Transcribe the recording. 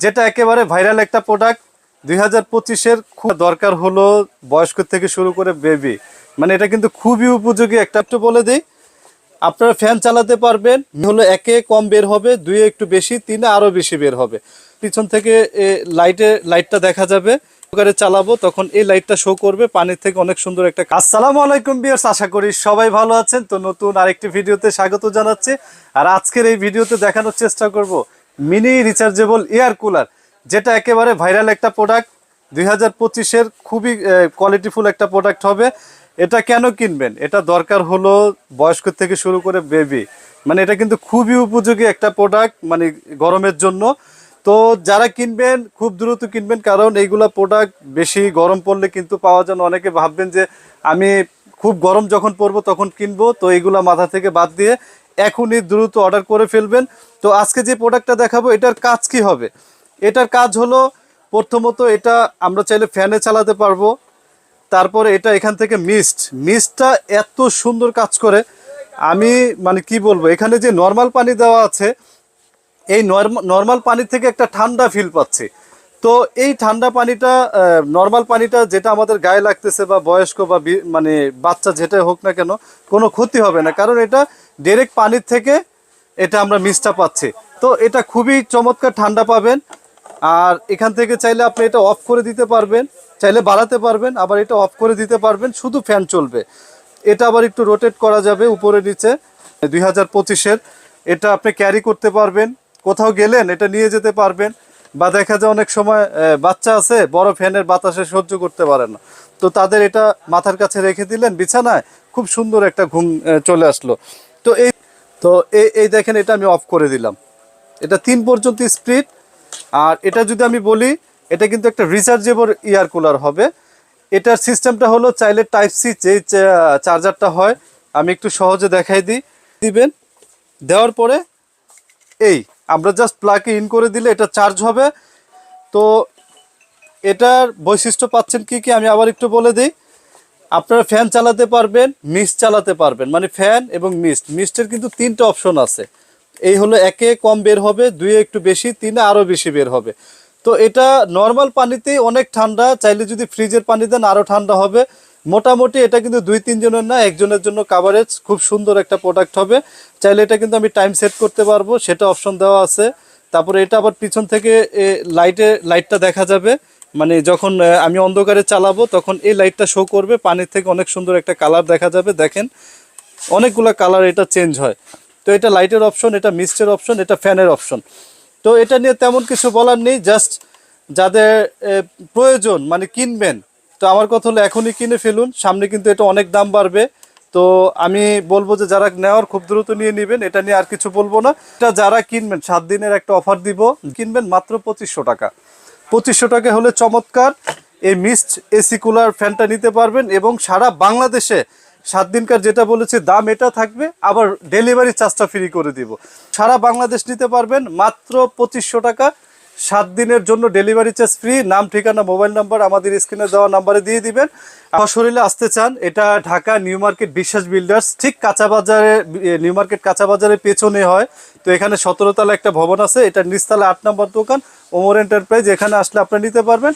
যেটা একেবারে ভাইরাল একটা প্রোডাক্ট দুই হাজার পঁচিশের খুব দরকার হলো বয়স্ক থেকে শুরু করে বেবি মানে এটা কিন্তু খুবই উপযোগী একটা একটু বলে দিই। আপনারা ফ্যান চালাতে পারবেন। হলো একে কম বের হবে, দুয়ে একটু বেশি, তিনে আরও বেশি বের হবে। পিছন থেকে লাইটে লাইটটা দেখা যাবে। চালাবো, তখন এই লাইটটা শো করবে। পানির থেকে অনেক সুন্দর একটা আসসালামু আলাইকুম বিয়ার্স আশা করি সবাই ভালো আছেন। তো নতুন আরেকটি ভিডিওতে স্বাগত জানাচ্ছি। আর আজকের এই ভিডিওতে দেখানোর চেষ্টা করব মিনি রিচার্জেবল এয়ার কুলার, যেটা একেবারে ভাইরাল একটা প্রোডাক্ট। দুই হাজার পঁচিশের খুবই কোয়ালিটিফুল একটা প্রোডাক্ট হবে। এটা কেন কিনবেন? এটা দরকার হলো বয়স্ক থেকে শুরু করে বেবি মানে এটা কিন্তু খুবই উপযোগী একটা প্রোডাক্ট মানে গরমের জন্য। তো যারা কিনবেন, খুব দ্রুত কিনবেন, কারণ এইগুলা প্রোডাক্ট বেশি গরম পড়লে কিন্তু পাওয়া যায়। অনেকে ভাববেন যে আমি খুব গরম যখন পড়ব তখন কিনবো, তো এইগুলা মাথা থেকে বাদ দিয়ে এখনই দ্রুত অর্ডার করে ফেলবেন। তো আজকে যে প্রোডাক্টটা দেখাবো, এটার কাজ কি হবে? এটার কাজ হলো, প্রথমত এটা আমরা চাইলে ফ্যানে চালাতে পারব। তারপরে এটা এখান থেকে মিস্ট। মিস্টটা এত সুন্দর কাজ করে। আমি মানে কি বলব, এখানে যে নর্মাল পানি দেওয়া আছে, এই নর্মাল পানি থেকে একটা ঠান্ডা ফিল পাচ্ছি। তো এই ঠান্ডা পানিটা নর্মাল পানিটা যেটা আমাদের গায়ে লাগতেছে বা বয়স্ক বা মানে বাচ্চা যেটা হোক না কেন, কোনো ক্ষতি হবে না। কারণ এটা ডাইরেক্ট পানির থেকে এটা আমরা মিসটা পাচ্ছি। তো এটা খুবই চমৎকার ঠান্ডা পাবেন। আর এখান থেকে চাইলে আপনি এটা অফ করে দিতে পারবেন। চাইলে বাড়াতে পারবেন, আবার এটা অফ করে দিতে পারবেন। শুধু ফ্যান চলবে। এটা আবার একটু রোটেট করা যাবে উপরে নিচে। দুই হাজার পঁচিশের এটা আপনি ক্যারি করতে পারবেন। কোথাও গেলেন, এটা নিয়ে যেতে পারবেন। বা দেখা যায় অনেক সময় বাচ্চা আছে, বড় ফ্যানের বাতাসে সহ্য করতে পারে না। তো তাদের এটা মাথার কাছে রেখে দিলেন, বিছানায় খুব সুন্দর একটা ঘুম চলে আসলো। তো এই তো এই দেখেন এটা আমি অফ করে দিলাম। এটা তিন পর্যন্ত স্পিড আর এটা যদি আমি বলি, এটা কিন্তু একটা রিচার্জেবল ইয়ার কুলার হবে। এটার সিস্টেমটা হলো চাইলে টাইপ সি যে চার্জারটা হয়, আমি একটু সহজে দেখাই দিই। দিবেন, দেওয়ার পরে এই আমরা জাস্ট প্লাগে ইন করে দিলে এটা চার্জ হবে। তো এটার বৈশিষ্ট্য পাচ্ছেন কি কি আমি আবার একটু বলে দিই। আপনারা ফ্যান চালাতে পারবেন মিস্ট চালাতে পারবেন। মানে ফ্যান এবং মিস্ট মিস্টের কিন্তু তিনটা অপশন আছে। এই হলো একে কম বের হবে দুয়ে একটু বেশি, তিনে আরও বেশি বের হবে। তো এটা নর্মাল পানিতেই অনেক ঠান্ডা, চাইলে যদি ফ্রিজের পানি দেন আরও ঠান্ডা হবে। মোটামুটি এটা কিন্তু দুই, তিনজনের না, একজনের জন্য কাভারেজ খুব সুন্দর একটা প্রোডাক্ট হবে। চাইলে এটা কিন্তু আমি টাইম সেট করতে পারব, সেটা অপশন দেওয়া আছে। তারপরে এটা আবার পিছন থেকে লাইটে লাইটটা দেখা যাবে। মানে যখন আমি অন্ধকারে চালাবো, তখন এই লাইটটা শো করবে। পানির থেকে অনেক সুন্দর একটা কালার দেখা যাবে, দেখেন। অনেকগুলো কালার এটা চেঞ্জ হয়। তো এটা লাইটের অপশন এটা মিস্টের অপশন এটা ফ্যানের অপশন তো এটা নিয়ে তেমন কিছু বলার নেই জাস্ট যাদের প্রয়োজন মানে কিনবেন তো আমার কথা হলো এখনই কিনে ফেলুন, সামনে কিন্তু এটা অনেক দাম বাড়বে। তো আমি বলব যে যারা নেওয়ার খুব দ্রুত নিয়ে নেবেন, এটা নিয়ে আর কিছু বলব না। এটা যারা কিনবেন, সাত দিনের একটা অফার দিব, কিনবেন মাত্র পঁচিশশো টাকা। পঁচিশশো টাকা হলে চমৎকার, এই মিস্ট এসি কুলার ফ্যানটা নিতে পারবেন এবং সারা বাংলাদেশে সাত দিনকার যেটা বলেছি, দাম এটা থাকবে, আবার ডেলিভারি চার্জটা ফ্রি করে দিব। সারা বাংলাদেশ নিতে পারবেন মাত্র পঁচিশশো টাকা। সাত দিনের জন্য ডেলিভারি চার্জ ফ্রি। নাম, ঠিকানা, মোবাইল নাম্বার আমাদের স্ক্রিনে দেওয়া নাম্বারে দিয়ে দিবেন। শরীরে আসতে চান, এটা Dhaka new market Biswas builders. ঠিক কাঁচা বাজারে নিউ মার্কেট কাঁচা বাজারের পেছনে হয়। তো এখানে সতেরো তলা একটা ভবন আছে, এটা নিচতলা আট নম্বর দোকান, ওমর এন্টারপ্রাইজ। এখানে আসলে আপনি নিতে পারবেন।